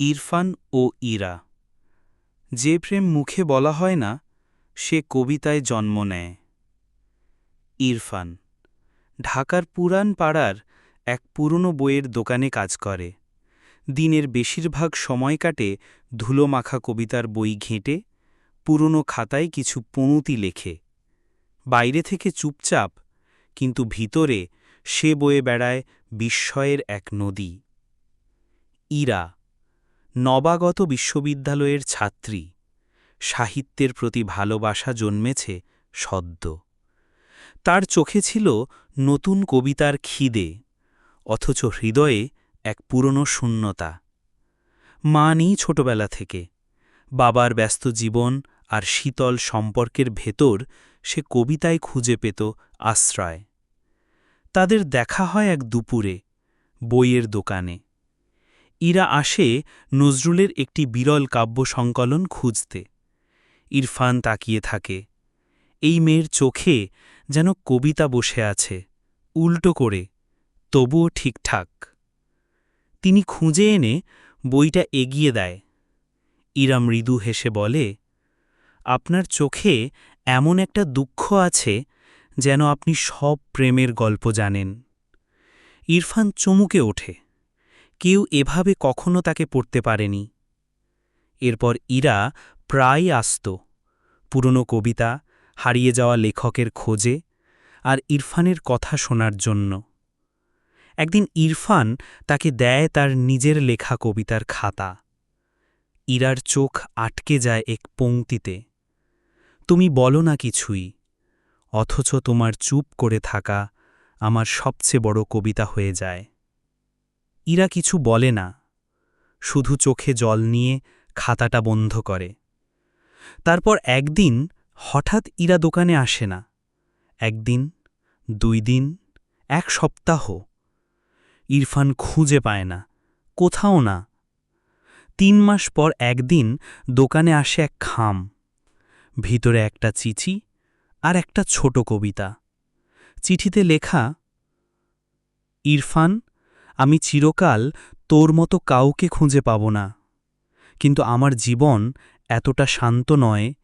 ইরফান ও ইরা। যে প্রেম মুখে বলা হয় না, সে কবিতায় জন্ম নেয়। ইরফান, ঢাকার পুরান পাড়ার এক পুরনো বইয়ের দোকানে কাজ করে। দিনের বেশিরভাগ সময় কাটে ধুলো মাখা কবিতার বই ঘেঁটে, পুরনো খাতায় কিছু পণুতি লেখে। বাইরে থেকে চুপচাপ, কিন্তু ভিতরে সে বয়ে বেড়ায় বিস্ময়ের এক নদী। ইরা নবাগত বিশ্ববিদ্যালয়ের ছাত্রী। সাহিত্যের প্রতি ভালোবাসা জন্মেছে সদ্য। তার চোখে ছিল নতুন কবিতার খিদে, অথচ হৃদয়ে এক পুরনো শূন্যতা। মা নেই ছোটবেলা থেকে। বাবার ব্যস্ত জীবন আর শীতল সম্পর্কের ভেতর সে কবিতায় খুঁজে পেত আশ্রয়। তাদের দেখা হয় এক দুপুরে, বইয়ের দোকানে। ইরা আসে নজরুলের একটি বিরল কাব্য সংকলন খুঁজতে। ইরফান তাকিয়ে থাকে। এই মেয়ের চোখে যেন কবিতা বসে আছে, উল্টো করে, তবুও ঠিকঠাক। তিনি খুঁজে এনে বইটা এগিয়ে দেয়। ইরা মৃদু হেসে বলে, আপনার চোখে এমন একটা দুঃখ আছে যেন আপনি সব প্রেমের গল্প জানেন। ইরফান চমুকে ওঠে। কেউ এভাবে কখনো তাকে পড়তে পারেনি। এরপর ইরা প্রায় আসত। পুরনো কবিতা, হারিয়ে যাওয়া লেখকের খোঁজে আর ইরফানের কথা শোনার জন্য। একদিন ইরফান তাকে দেয় তার নিজের লেখা কবিতার খাতা। ইরার চোখ আটকে যায় এক পংক্তিতে তুমি বলো না কিছুই, অথচ তোমার চুপ করে থাকা আমার সবচেয়ে বড় কবিতা হয়ে যায়। ইরা কিছু বলে না, শুধু চোখে জল নিয়ে খাতাটা বন্ধ করে। তারপর একদিন হঠাৎ ইরা দোকানে আসে না, একদিন, দুই দিন, এক সপ্তাহ। ইরফান খুঁজে পায় না, কোথাও না। তিন মাস পর একদিন দোকানে আসে এক খাম, ভিতরে একটা চিঠি আর একটা ছোট কবিতা। চিঠিতে লেখা, ইরফান আমি চিরকাল তোর মতো কাউকে খুঁজে পাব না। কিন্তু আমার জীবন এতটা শান্ত নয়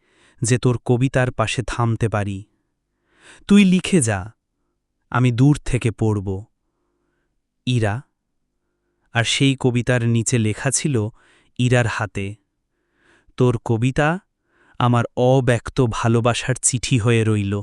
যে তোর কবিতার পাশে থামতে পারি। তুই লিখে যা, আমি দূর থেকে পড়ব। ইরা, আর সেই কবিতার নিচে লেখা ছিল ইরার হাতে। তোর কবিতা আমার অব্যক্ত ভালোবাসার চিঠি হয়ে রইল।